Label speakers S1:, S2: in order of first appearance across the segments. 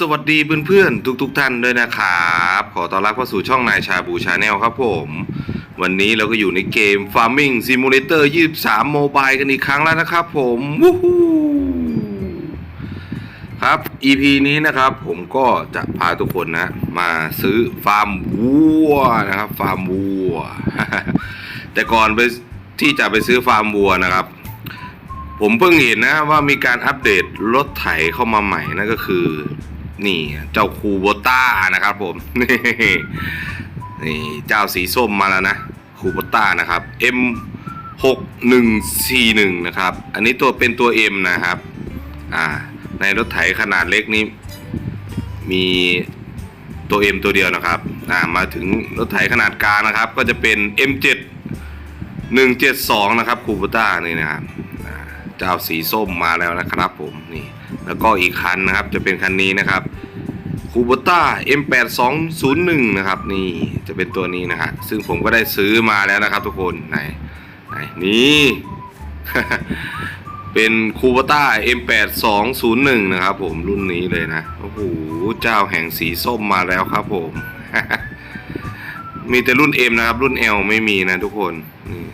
S1: สวัสดีเพื่อนๆทุกๆทท่านด้วยนะครับ ขอต้อนรับเข้าสู่ช่องนายชาบูชาแนลครับผม วันนี้เราก็อยู่ในเกม Farming Simulator 23 Mobile กันอีกครั้งแล้วนะครับผมวู้ฮูครับ EP นี้นะครับผมก็จะพาทุกคนนะ มาซื้อฟาร์มวัวนะครับ ฟาร์มวัว แต่ก่อนไปที่จะไปซื้อฟาร์มวัวนะครับผมเพิ่งเห็นนะว่ามีการอัปเดตรถไถเข้ามาใหม่นั่นก็คือ นี่เจ้าคูโบต้านะครับผมนี่นี่เจ้าสีส้มมาแล้วนะคูโบต้านะครับ M 6 1 4 1นะครับ อันนี้ตัวเป็นตัว M นะครับ อ่า ในรถไถขนาดเล็กนี้ มีตัว M ตัวเดียวนะครับ อ่า มาถึงรถไถขนาดกลางนะครับ ก็จะเป็น M7 172 นะครับคูโบต้านี่นะครับเจ้าสีส้มมาแล้วนะครับผม นี่ แล้วก็อีกคันนะครับจะเป็นคันนี้นะครับคูโบต้า M8201 นะครับนี่จะเป็นตัวนี้นะฮะซึ่งผมก็ได้ซื้อมาแล้วนะครับทุกคนไหนไหนนี่เป็นคูโบต้า M8201 นะครับผมรุ่นนี้เลยนะโอ้โหเจ้าแห่งสีส้มมาแล้วครับผมมีแต่รุ่น M นะครับรุ่น L ไม่มีนะทุกคนนี่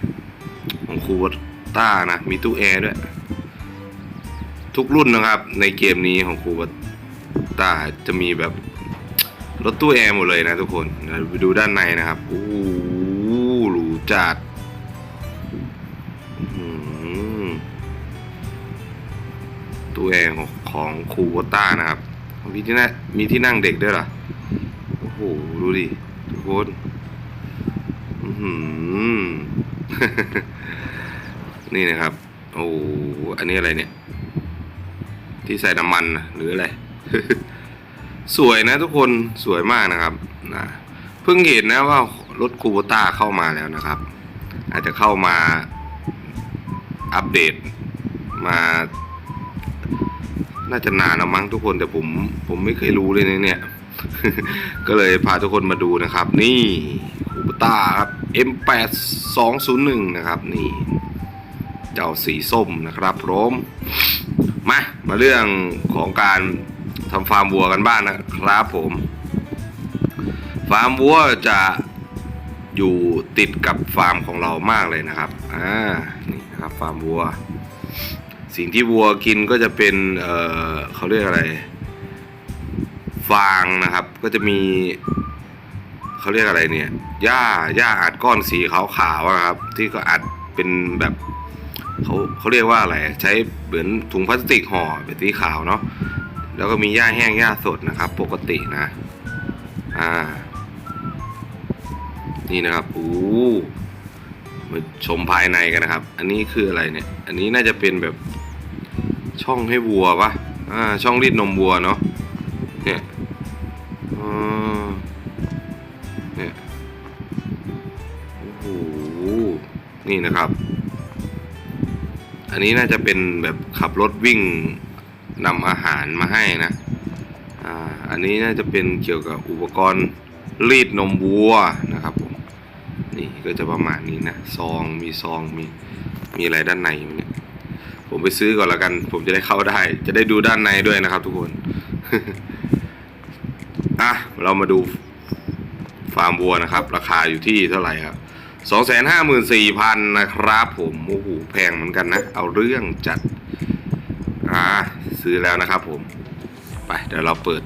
S1: ของคูโบต้านะมีตู้แอร์ด้วย ทุกรุ่นนะครับ ในเกมนี้ของคูบต้าจะมีแบบรถตู้แอร์หมดเลยนะทุกคนเดี๋ยวไปดูด้านในนะครับโอ้โหหรูจัดตู้แอร์ของคูบต้านะครับมีที่นั่งมีที่นั่งเด็กด้วยเหรอ โอ้โห ดูดิ ทุกคนอื้อหือนี่นะครับ โอ้ อันนี้อะไรเนี่ย ที่ใส่น้ำมันนะหรืออะไร สวยนะทุกคนสวยมากนะครับนะเพิ่งเห็นนะว่ารถคูโบต้าเข้ามาแล้วนะครับ อาจจะเข้ามาอัปเดตมา น่าจะนานแล้วมั้งทุกคนแต่ผมผมไม่เคยรู้เลยนะเนี่ย ก็เลยพาทุกคนมาดูนะครับ นี่คูโบต้าครับ M8201 นะครับ นี่เจ้าสีส้มนะครับพร้อม มาเรื่องของการทำฟาร์มวัวกันบ้างนนะครับผม ฟาร์มวัวจะอยู่ติดกับฟาร์มของเรามากเลยนะครับ อ่า นี่นะครับฟาร์มวัว สิ่งที่วัวกินก็จะเป็น เอ่อเขาเรียกอะไร ฟางนะครับ ก็จะมีเขาเรียกอะไรเนี่ย หญ้า หญ้าอัดก้อนสีขาวๆนะครับ ที่ก็อัดเป็นแบบเขาเขาเรียกว่าอะไร ใช้ เหมือนถุงพลาสติกห่อเป็นสีขาวเนาะแล้วก็มีหญ้าแห้งหญ้าสดนะครับ ปกตินะ อ่า นี่นะครับอู้มาชมภายในกันนะครับ อันนี้คืออะไรเนี่ย อันนี้น่าจะเป็นแบบช่องให้วัวปะอ่า ช่องรีดนมวัวเนาะเนี่ยอเนี่ยโอ้โหนี่นะครับ อันนี้น่าจะเป็นแบบขับรถวิ่งนำอาหารมาให้นะอ่าอันนี้น่าจะเป็นเกี่ยวกับอุปกรณ์รีดนมวัวนะครับผมนี่ก็จะประมาณนี้นะซองมีซองมีมีอะไรด้านในเนี่ยผมไปซื้อก่อนล้วกัน ผมจะได้เข้าได้ จะได้ดูด้านในด้วยนะครับทุกคนอะเรามาดูฟาร์มวัวนะครับ ราคาอยู่ที่เท่าไหร่ครับ สองแสนห้าหมื่นสี่พันนะครับผมโอ้โหแพงเหมือนกันนะ เอาเรื่องจัด อ่า ซื้อแล้วนะครับผม ไปเดี๋ยวเราเปิด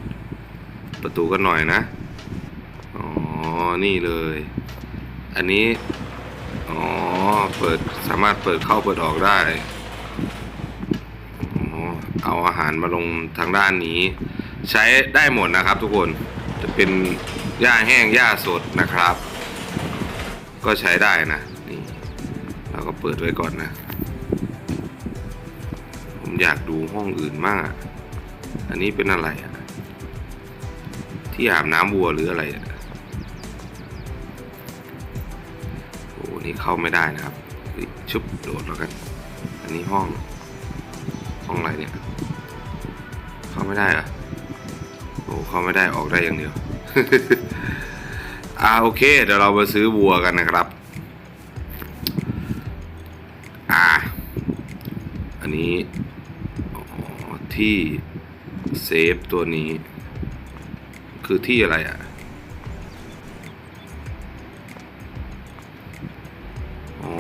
S1: ประตูกันหน่อยนะ อ๋อ นี่เลย อันนี้ อ๋อ เปิดสามารถเปิดเข้าเปิดออกได้อ๋เอาอาหารมาลงทางด้านนี้ ใช้ได้หมดนะครับทุกคนจะเป็นหญ้าแห้งหญ้าสดนะครับ ก็ใช้ได้นะนี่เราก็เปิดไว้ก่อนนะ ผมอยากดูห้องอื่นมาก อันนี้เป็นอะไรอะที่อาบน้ำวัวหรืออะไรอะโอ้นี่เข้าไม่ได้นะครับชุบโดดแล้วกัน อันนี้ห้อง ห้องอะไรเนี่ย เข้าไม่ได้เหรอะโอ้เข้าไม่ได้ออกได้อย่างเดียว อ่าโอเค เดี๋ยวเรามาซื้อวัวกันนะครับ อ่า อันนี้อ๋อที่เซฟตัวนี้ คือที่อะไรอะอ๋อ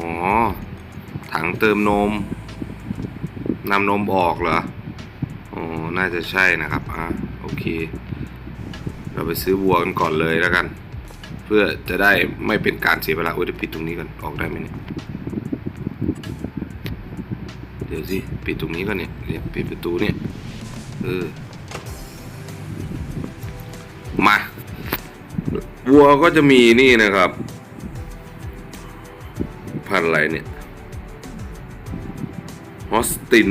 S1: ถังเติมนมนำนมออกเหรออ๋อ น่าจะใช่นะครับ อะ โอเค เราไปซื้อวัวกันก่อนเลยแล้วกัน เพื่อจะได้ไม่เป็นการเสียเวลาโอ้ยเดี๋ยวปิดตรงนี้กันออกได้ไหมเนี่ยเดี๋ยวสิปิดตรงนี้ก่อนเนี่ยเนี่ยปิดประตูเนี่ยเออมาวัวก็จะมีนี่นะครับ พันอะไรเนี่ยฮอสติน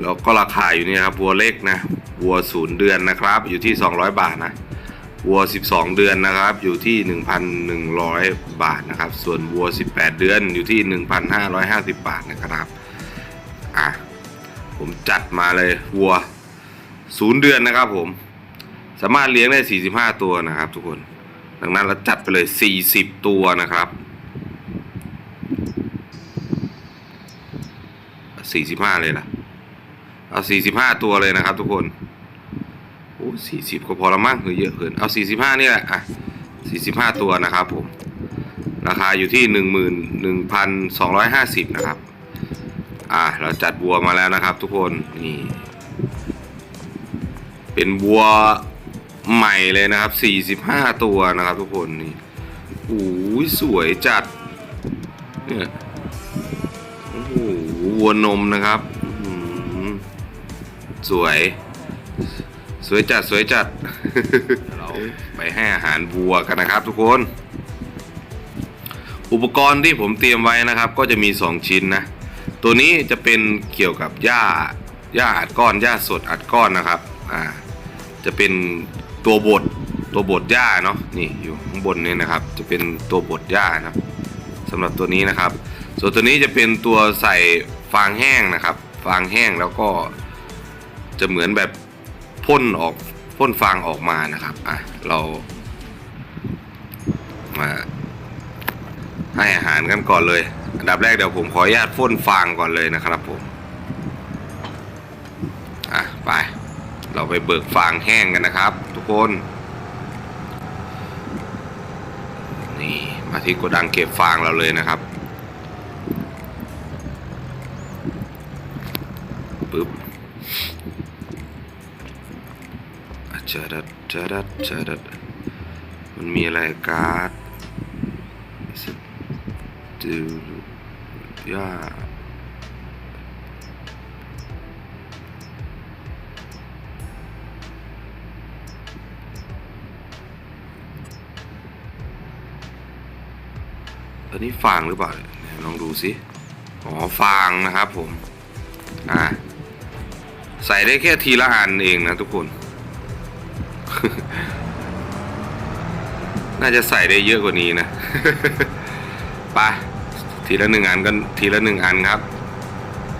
S1: แล้วก็ราคาอยู่นี่ครับวัวเล็กนะวัวศูนย์เดือนนะครับ อยู่ที่ 200 บาทนะ วัว 12 เดือนนะครับ อยู่ที่ 1,100 บาทนะครับ ส่วนวัว 18 เดือนอยู่ที่ 1,550 บาทนะครับอะผมจัดมาเลยวัวศูนย์เดือนนะครับผม สามารถเลี้ยงได้ 45 ตัวนะครับ ทุกคน ดังนั้นเราจัดไปเลย 40 ตัวนะครับ45เลยล่ะเอา45 ตัวเลยนะครับทุกคน โอ้40ก็พอละมั้งหรือเยอะเกิน เอา45นี่แหละอะ45ตัวนะครับผม ราคาอยู่ที่11,250นะครับ อะเราจัดวัวมาแล้วนะครับ ทุกคน นี่ เป็นวัวใหม่เลยนะครับ45ตัวนะครับ ทุกคน นี่โอ้ยสวยจัด เนี่ยโอ้โหวัวนมนะครับสวย สวยจัดสวยจัด เราไปให้อาหารวัวกันนะครับทุกคน อุปกรณ์ที่ผมเตรียมไว้นะครับ ก็จะมี 2 ชิ้นนะ ตัวนี้จะเป็นเกี่ยวกับหญ้าหญ้าอัดก้อนหญ้าสดอัดก้อนนะครับอ่าจะเป็นตัวบดตัวบดหญ้าเนาะนี่อยู่ข้างบนนี่นะครับ จะเป็นตัวบดหญ้านะสำหรับตัวนี้นะครับ ส่วนตัวนี้จะเป็นตัวใส่ฟางแห้งนะครับ ฟางแห้งแล้วก็จะเหมือนแบบ พ่นออกพ่นฟางออกมานะครับอะเรามาให้อาหารกันก่อนเลย อันดับแรกเดี๋ยวผมขออนุญาตพ่นฟางก่อนเลยนะครับผมอะไป เราไปเบิกฟางแห้งกันนะครับ ทุกคน นี่มาที่โกดังเก็บฟางเราเลยนะครับปึ๊บอะ จดัดจดัดจดัดมันมีอะไรการ์ดดูย่าอันนี้ฟางหรือเปล่าลองดูสิอ๋อฟางนะครับผม อ่า ใส่ได้แค่ทีละอันเองนะทุกคน น่าจะใส่ได้เยอะกว่านี้นะไปทีละหนึ่งอันก็ทีละหนึ่งอันครับ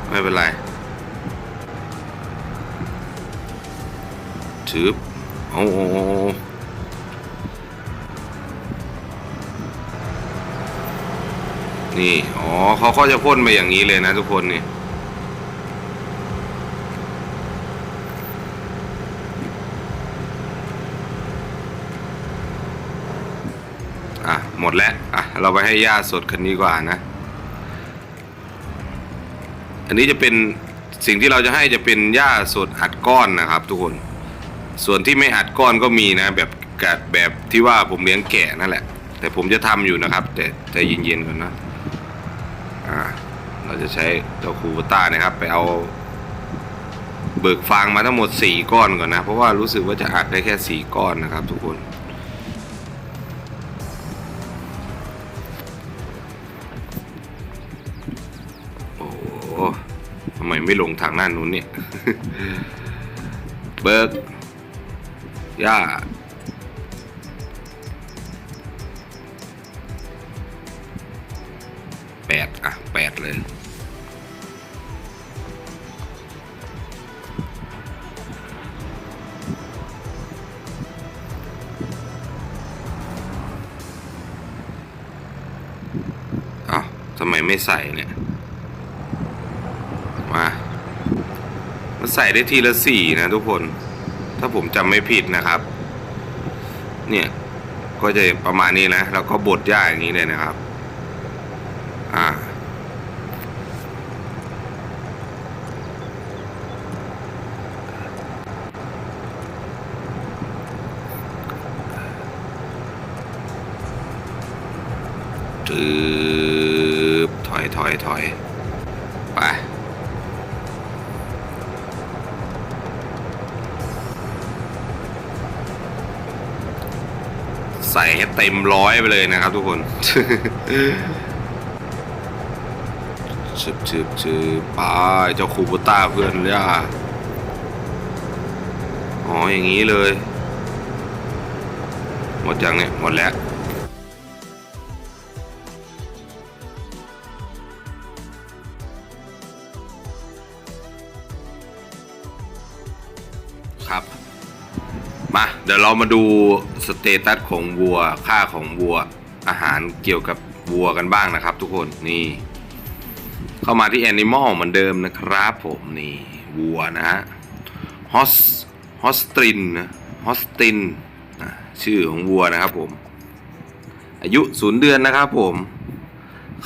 S1: ไม่เป็นไรถือโอ้โอ้โอ้โอ้นี่ อ๋อเขาก็จะพ่นไปอย่างนี้เลยนะทุกคนนี่ อะ หมดแล้ว อะ เราไปให้ย่าสดคันนี้กว่านะ อันนี้จะเป็นสิ่งที่เราจะให้จะเป็นหญ้าสดอัดก้อนนะครับทุกคน ส่วนที่ไม่อัดก้อนก็มีนะ แบบกะแบบที่ว่าผมเลี้ยงแกะนั่นแหละ แต่ผมจะทำอยู่นะครับ แต่ใจเย็นๆก่อนนะอ่าเราจะใช้เจ้าคูปต้านะครับ ไปเอาเบิกฟางมาทั้งหมดสี่ก้อนก่อนนะ เพราะว่ารู้สึกว่าจะอัดได้แค่สี่ก้อนนะครับทุกคน ไมไม่ลงทางด้านนู้นเนี่ย เบิร์กย่าแปดอะแปดเลยอ้าวทำไมไม่ใส่เนี่ย มันใส่ได้ทีละสี่นะทุกคน ถ้าผมจำไม่ผิดนะครับ เนี่ย ก็จะประมาณนี้นะ แล้วก็บดหญ้าอย่างนี้เลยนะครับ อ่า จืบ ใส่ให้เต็มร้อยไปเลยนะครับทุกคนชึบชึบชึบไปเจ้าคูโบต้าเพื่อนย่าอ๋ออย่างนี้เลย หมดยังเนี่ยหมดแล้วครับ มาเดี๋ยวเรามาดูสเตตัสของวัวค่าของวัวอาหารเกี่ยวกับวัวกันบ้างนะครับ ทุกคนนี่เข้ามาที่ Animal เหมือนเดิมนะครับผมนี่วัวนะฮะฮอสฮอสตินนะฮอสตินชื่อของวัวนะครับผมอายุศูนย์เดือนนะครับผม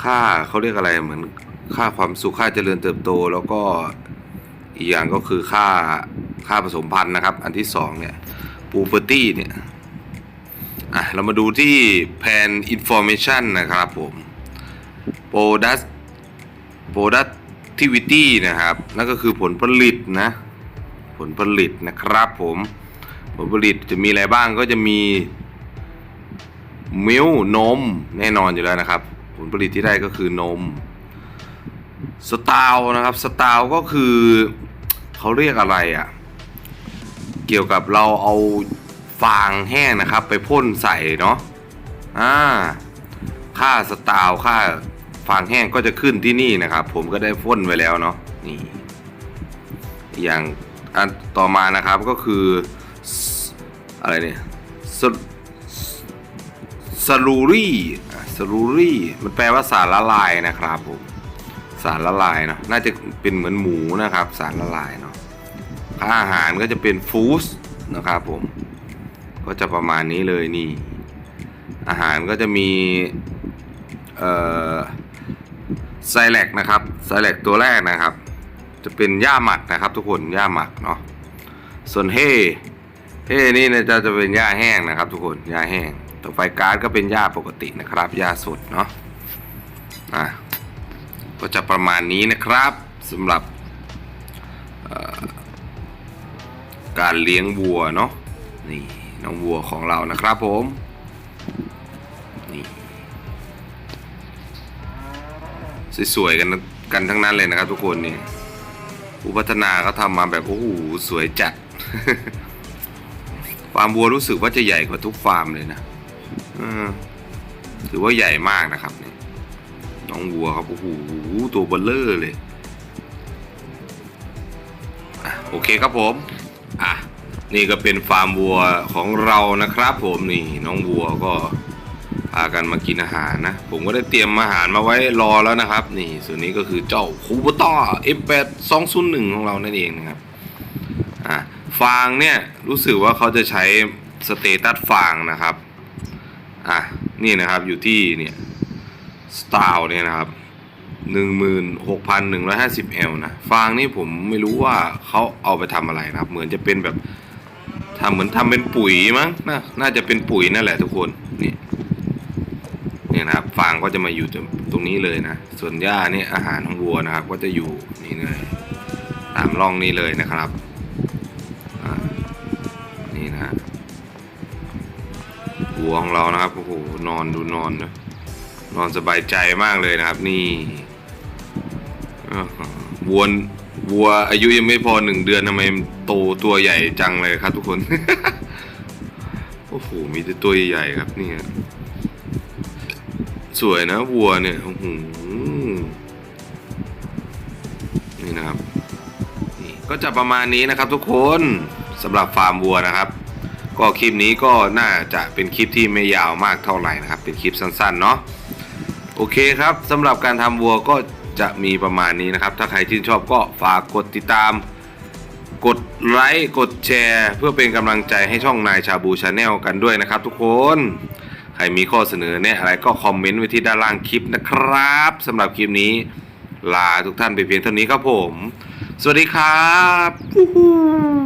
S1: ค่าเขาเรียกอะไรเหมือนค่าความสุขค่าเจริญเติบโต แล้วก็อีกอย่างก็คือค่าค่าผสมพันธุ์นะครับ อันที่สองเนี่ย ปูเปอร์ตี้เนี่ยอะเรามาดูที่แผน information นะครับผม product productivity นะครับ นั่นก็คือผลผลิตนะ ผลผลิตนะครับผม ผลผลิตจะมีอะไรบ้างก็จะมีมิลนม แน่นอนอยู่แล้วนะครับ ผลผลิตที่ได้ก็คือนมสตาวนะครับสตาวก็คือเขาเรียกอะไรอะ่ะ เกี่ยวกับเราเอาฟางแห้งนะครับ ไปพ่นใส่เนาะอ่าค่าสตาวค่าฟางแห้งก็จะขึ้นที่นี่นะครับ ผมก็ได้พ่นไว้แล้วเนาะนี่อย่างอันต่อมานะครับก็คืออะไรเนี่ยสสลูรี่สลูรี่มันแปลว่าสารละลายนะครับผมสารละลายเนาะน่าจะเป็นเหมือนหมูนะครับ สารละลายเนาะ ค่าอาหารก็จะเป็นฟู้ดนะครับผม ก็จะประมาณนี้เลยนี่ อาหารก็จะมี เอ่อไซแลกนะครับไซแลกตัวแรกนะครับ จะเป็นหญ้าหมักนะครับ ทุกคนหญ้าหมักเนาะส่วนเฮเฮนี่นี่ยจะจะเป็นหญ้าแห้งนะครับ ทุกคนหญ้าแห้งต่อไปการ์ดก็เป็นหญ้าปกตินะครับหญ้าสดเนาะอะก็จะประมาณนี้นะครับสำหรับ การเลี้ยงวัวเนาะนี่น้องวัวของเรานะครับผมนี่สวยๆกันกันทั้งนั้นเลยนะครับทุกคนนี่ผู้พัฒนาเขาทำมาแบบโอ้โหสวยจัดฟาร์มวัวรู้สึกว่าจะใหญ่กว่าทุกฟาร์มเลยนะถือว่าใหญ่มากนะครับนี่น้องวัวครับโอ้โหตัวเบลเลอร์เลยโอเคครับผม อะนี่ก็เป็นฟาร์มวัวของเรานะครับ ผมนี่น้องวัวก็พากันมากินอาหารนะ ผมก็ได้เตรียมอาหารมาไว้รอแล้วนะครับ นี่ส่วนนี้ก็คือเจ้าคูบต้า F8 201 ของเรานั่นเองนะครับอะฟางเนี่ยรู้สึกว่าเขาจะใช้สเตตัสฟางนะครับอะนี่นะครับอยู่ที่เนี่ยสไตาร์เนี่ยนะครับ หนึ่งหมื่นหกพันหนึ่งร้อยห้าสิบเอลนะ ฟางนี่ผมไม่รู้ว่าเขาเอาไปทำอะไรนะครับ เหมือนจะเป็นแบบทำเหมือนทำเป็นปุ๋ยมั้งนะน่าจะเป็นปุ๋ยนั่นแหละทุกคน นี่นี่นะครับ ฟางก็จะมาอยู่ตรงนี้เลยนะ ส่วนหญ้านี่อาหารของวัวนะครับ ก็จะอยู่นี่เลยตามร่องนี้เลยนะครับนี่นะฮะวัวของเรานะครับโอ้โหนอนดูนอนนะนอนสบายใจมากเลยนะครับ นี่ อ้าววัววัวอายุยังไม่พอหนึ่งเดือนทำไมโตตัวใหญ่จังเลยครับทุกคน โอ้โหมีแต่ตัวใหญ่ๆครับเนี่ยสวยนะวัวเนี่ยโอ้โหนี่นะครับนี่ก็จะประมาณนี้นะครับทุกคนสำหรับฟาร์มวัวนะครับ ก็คลิปนี้ก็น่าจะเป็นคลิปที่ไม่ยาวมากเท่าไหร่นะครับ เป็นคลิปสั้นๆเนาะโอเคครับสำหรับการทำวัวก็ จะมีประมาณนี้นะครับ ถ้าใครชื่นชอบก็ฝากกดติดตามกกดไลค์กดแชร์ เพื่อเป็นกำลังใจให้ช่องนายชาบูชาแนลกันด้วยนะครับ ทุกคนใครมีข้อเสนอแนะอะไรก็คอมเมนต์ไว้ที่ด้านล่างคลิปนะครับสำหรับคลิปนี้ ลาทุกท่านไปเพียงเท่านี้ครับผม สวัสดีครับ